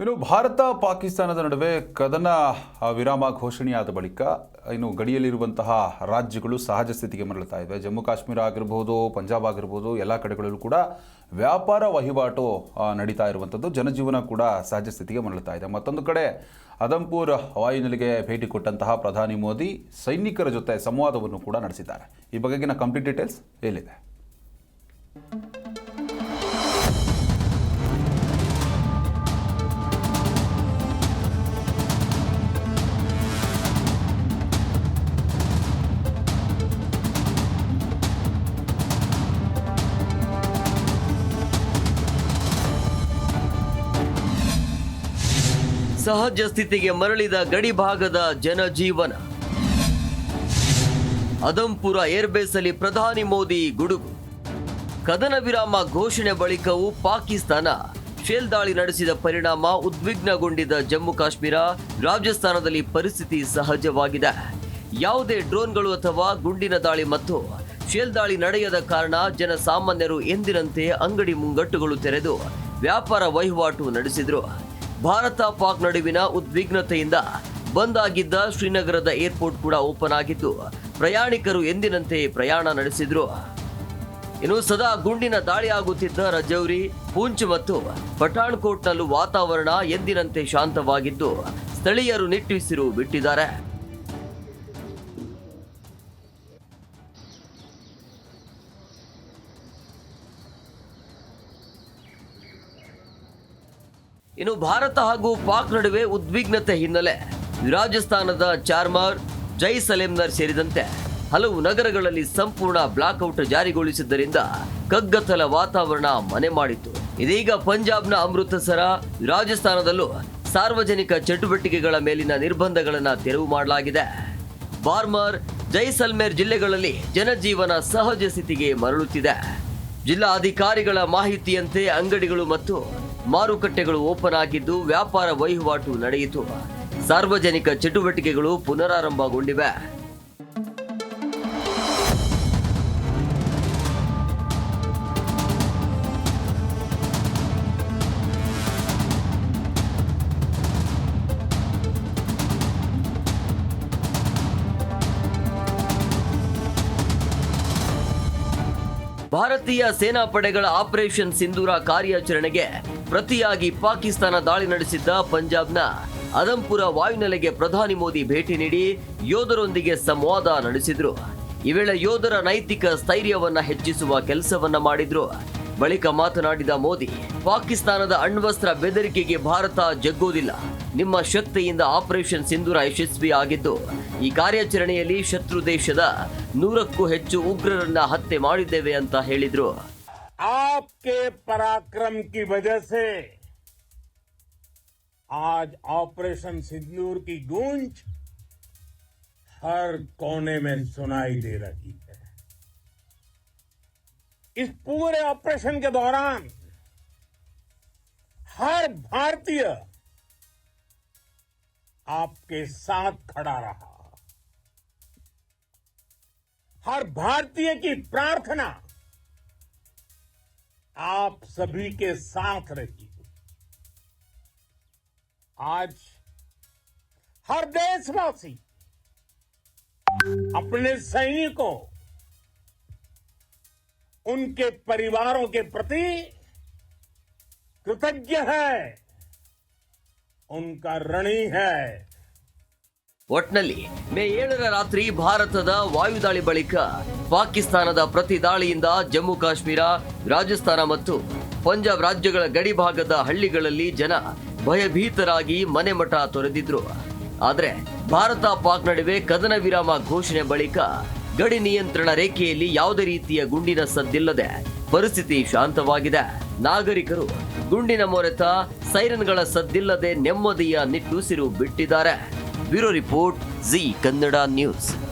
ಇನ್ನು ಭಾರತ ಪಾಕಿಸ್ತಾನದ ನಡುವೆ ಕದನ ವಿರಾಮ ಘೋಷಣೆಯಾದ ಬಳಿಕ ಇನ್ನು ಗಡಿಯಲ್ಲಿರುವಂತಹ ರಾಜ್ಯಗಳು ಸಹಜ ಸ್ಥಿತಿಗೆ ಮರಳುತ್ತಾ ಇವೆ. ಜಮ್ಮು ಕಾಶ್ಮೀರ ಆಗಿರ್ಬೋದು, ಪಂಜಾಬ್ ಆಗಿರ್ಬೋದು, ಎಲ್ಲ ಕಡೆಗಳಲ್ಲೂ ಕೂಡ ವ್ಯಾಪಾರ ವಹಿವಾಟು ನಡೀತಾ ಇರುವಂಥದ್ದು. ಜನಜೀವನ ಕೂಡ ಸಹಜ ಸ್ಥಿತಿಗೆ ಮರಳುತ್ತಾ ಇದೆ. ಮತ್ತೊಂದು ಕಡೆ ಅದಂಪುರ್ ವಾಯುನೆಲೆಗೆ ಭೇಟಿ ಕೊಟ್ಟಂತಹ ಪ್ರಧಾನಿ ಮೋದಿ ಸೈನಿಕರ ಜೊತೆ ಸಂವಾದವನ್ನು ಕೂಡ ನಡೆಸಿದ್ದಾರೆ. ಈ ಬಗೆಗಿನ ಕಂಪ್ಲೀಟ್ ಡೀಟೇಲ್ಸ್ ಎಲ್ಲಿದೆ? ಸಹಜ ಸ್ಥಿತಿಗೆ ಮರಳಿದ ಗಡಿ ಭಾಗದ ಜನಜೀವನ. ಅದಂಪುರ ಏರ್ಬೇಸ್ ಅಲ್ಲಿ ಪ್ರಧಾನಿ ಮೋದಿ ಗುಡುಗು. ಕದನ ವಿರಾಮ ಘೋಷಣೆ ಬಳಿಕವೂ ಪಾಕಿಸ್ತಾನ. ಶೇಲ್ ದಾಳಿ ನಡೆಸಿದ ಪರಿಣಾಮ ಉದ್ವಿಗ್ನಗೊಂಡಿದ್ದ ಜಮ್ಮು ಕಾಶ್ಮೀರ ರಾಜಸ್ಥಾನದಲ್ಲಿ ಪರಿಸ್ಥಿತಿ ಸಹಜವಾಗಿದೆ. ಯಾವುದೇ ಡ್ರೋನ್ಗಳು ಅಥವಾ ಗುಂಡಿನ ದಾಳಿ ಮತ್ತು ಶೇಲ್ ದಾಳಿ ನಡೆಯದ ಕಾರಣ ಜನಸಾಮಾನ್ಯರು ಎಂದಿನಂತೆ ಅಂಗಡಿ ಮುಂಗಟ್ಟುಗಳು ತೆರೆದು ವ್ಯಾಪಾರ ವಹಿವಾಟು ನಡೆಸಿದ್ರು. ಭಾರತ ಪಾಕ್ ನಡುವಿನ ಉದ್ವಿಗ್ನತೆಯಿಂದ ಬಂದ್ ಆಗಿದ್ದ ಶ್ರೀನಗರದ ಏರ್ಪೋರ್ಟ್ ಕೂಡ ಓಪನ್ ಆಗಿದ್ದು ಪ್ರಯಾಣಿಕರು ಎಂದಿನಂತೆ ಪ್ರಯಾಣ ನಡೆಸಿದ್ರು. ಇನ್ನು ಸದಾ ಗುಂಡಿನ ದಾಳಿ ಆಗುತ್ತಿದ್ದ ರಜೌರಿ, ಪೂಂಚ್ ಮತ್ತು ಪಠಾಣ್ಕೋಟ್ನಲ್ಲೂ ವಾತಾವರಣ ಎಂದಿನಂತೆ ಶಾಂತವಾಗಿದ್ದು, ಸ್ಥಳೀಯರು ನಿಟ್ಟುಸಿರು ಬಿಟ್ಟಿದ್ದಾರೆ. ಇನ್ನು ಭಾರತ ಹಾಗೂ ಪಾಕ್ ನಡುವೆ ಉದ್ವಿಗ್ನತೆ ಹಿನ್ನೆಲೆ ರಾಜಸ್ಥಾನದ ಚಾರ್ಮಾರ್ ಜೈಸಲೇಮ್ನರ್ ಸೇರಿದಂತೆ ಹಲವು ನಗರಗಳಲ್ಲಿ ಸಂಪೂರ್ಣ ಬ್ಲಾಕ್ಔಟ್ ಜಾರಿಗೊಳಿಸಿದ್ದರಿಂದ ಕಗ್ಗತ್ತಲ ವಾತಾವರಣ ಮನೆ ಮಾಡಿತ್ತು. ಇದೀಗ ಪಂಜಾಬ್ನ ಅಮೃತಸರ, ರಾಜಸ್ಥಾನದಲ್ಲೂ ಸಾರ್ವಜನಿಕ ಚಟುವಟಿಕೆಗಳ ಮೇಲಿನ ನಿರ್ಬಂಧಗಳನ್ನು ತೆರವು ಮಾಡಲಾಗಿದೆ. ಬಾರ್ಮರ್ ಜೈಸಲ್ಮೇರ್ ಜಿಲ್ಲೆಗಳಲ್ಲಿ ಜನಜೀವನ ಸಹಜ ಸ್ಥಿತಿಗೆ ಮರಳುತ್ತಿದೆ. ಜಿಲ್ಲಾಧಿಕಾರಿಗಳ ಮಾಹಿತಿಯಂತೆ ಅಂಗಡಿಗಳು ಮತ್ತು ಮಾರುಕಟ್ಟೆಗಳು ಓಪನ್ ಆಗಿದ್ದು ವ್ಯಾಪಾರ ವಹಿವಾಟು ನಡೆಯಿತು. ಸಾರ್ವಜನಿಕ ಚಟುವಟಿಕೆಗಳು ಪುನರಾರಂಭಗೊಂಡಿವೆ. ಭಾರತೀಯ ಸೇನಾಪಡೆಗಳ ಆಪರೇಷನ್ ಸಿಂಧೂರ ಕಾರ್ಯಾಚರಣೆಗೆ ಪ್ರತಿಯಾಗಿ ಪಾಕಿಸ್ತಾನ ದಾಳಿ ನಡೆಸಿದ್ದ ಪಂಜಾಬ್ನ ಅದಂಪುರ ವಾಯುನೆಲೆಗೆ ಪ್ರಧಾನಿ ಮೋದಿ ಭೇಟಿ ನೀಡಿ ಯೋಧರೊಂದಿಗೆ ಸಂವಾದ ನಡೆಸಿದ್ರು. ಈ ವೇಳೆ ಯೋಧರ ನೈತಿಕ ಸ್ಥೈರ್ಯವನ್ನ ಹೆಚ್ಚಿಸುವ ಕೆಲಸವನ್ನ ಮಾಡಿದ್ರು. ಬಳಿಕ ಮಾತನಾಡಿದ ಮೋದಿ, ಪಾಕಿಸ್ತಾನದ ಅಣ್ವಸ್ತ್ರ ಬೆದರಿಕೆಗೆ ಭಾರತ ಜಗ್ಗೋದಿಲ್ಲ. ನಿಮ್ಮ ಶಕ್ತಿಯಿಂದ ಆಪರೇಷನ್ ಸಿಂಧೂರ ಯಶಸ್ವಿ ಆಗಿದ್ದು, ಈ ಕಾರ್ಯಾಚರಣೆಯಲ್ಲಿ ಶತ್ರು ದೇಶದ ನೂರಕ್ಕೂ ಹೆಚ್ಚು ಉಗ್ರರನ್ನ ಹತ್ಯೆ ಮಾಡಿದ್ದೇವೆ ಅಂತ ಹೇಳಿದ್ರು. आपके पराक्रम की वजह से आज ऑपरेशन सिंदूर की गूंज हर कोने में सुनाई दे रही है। इस पूरे ऑपरेशन के दौरान हर भारतीय आपके साथ खड़ा रहा। हर भारतीय की प्रार्थना आप सभी के साथ रही आज हर देशवासी अपने सैनिकों उनके परिवारों के प्रति कृतज्ञ है उनका ऋणी है ಒಟ್ನಲ್ಲಿ ಮೇ ಏಳರ ರಾತ್ರಿ ಭಾರತದ ವಾಯುದಾಳಿ ಬಳಿಕ ಪಾಕಿಸ್ತಾನದ ಪ್ರತಿ ದಾಳಿಯಿಂದ ಜಮ್ಮು ಕಾಶ್ಮೀರ, ರಾಜಸ್ಥಾನ ಮತ್ತು ಪಂಜಾಬ್ ರಾಜ್ಯಗಳ ಗಡಿ ಭಾಗದ ಹಳ್ಳಿಗಳಲ್ಲಿ ಜನ ಭಯಭೀತರಾಗಿ ಮನೆ ಮಠ ತೊರೆದಿದ್ರು. ಆದರೆ ಭಾರತ ಪಾಕ್ ನಡುವೆ ಕದನ ವಿರಾಮ ಘೋಷಣೆ ಬಳಿಕ ಗಡಿ ನಿಯಂತ್ರಣ ರೇಖೆಯಲ್ಲಿ ಯಾವುದೇ ರೀತಿಯ ಗುಂಡಿನ ಸದ್ದಿಲ್ಲದೆ ಪರಿಸ್ಥಿತಿ ಶಾಂತವಾಗಿದೆ. ನಾಗರಿಕರು ಗುಂಡಿನ ಮೊರೆತ ಸೈರನ್ಗಳ ಸದ್ದಿಲ್ಲದೆ ನೆಮ್ಮದಿಯ ನಿಟ್ಟುಸಿರು ಬಿಟ್ಟಿದ್ದಾರೆ. Bureau report Zee Kannada news.